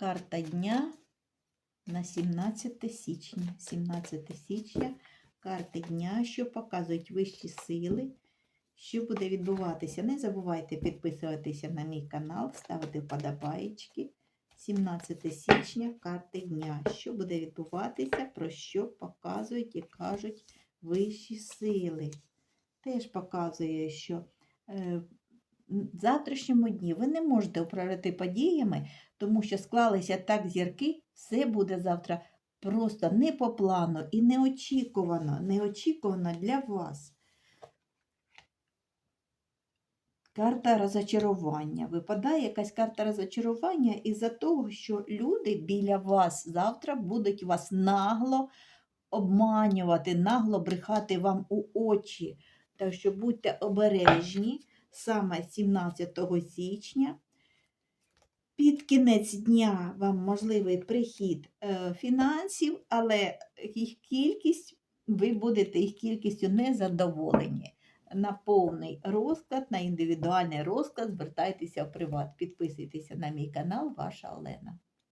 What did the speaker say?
Карта дня на 17 січня. 17 січня. Карти дня, що показують вищі сили. Що буде відбуватися? Не забувайте підписуватися на мій канал, ставити вподобаєчки. 17 січня, карти дня. Що буде відбуватися, про що показують і кажуть вищі сили. Теж показує, що е, завтрашньому дні ви не можете управляти подіями, тому що склалися так зірки, все буде завтра просто не по плану і неочікувано, неочікувано для вас. Карта розочарування. Випадає якась карта розочарування із-за того, що люди біля вас завтра будуть вас нагло обманювати, нагло брехати вам у очі. Так що будьте обережні саме 17 січня. Під кінець дня вам можливий прихід е, фінансів, але їх кількість, ви будете їх кількістю незадоволені. На повний розклад, на індивідуальний розклад звертайтеся в приват. Підписуйтеся на мій канал, ваша Олена.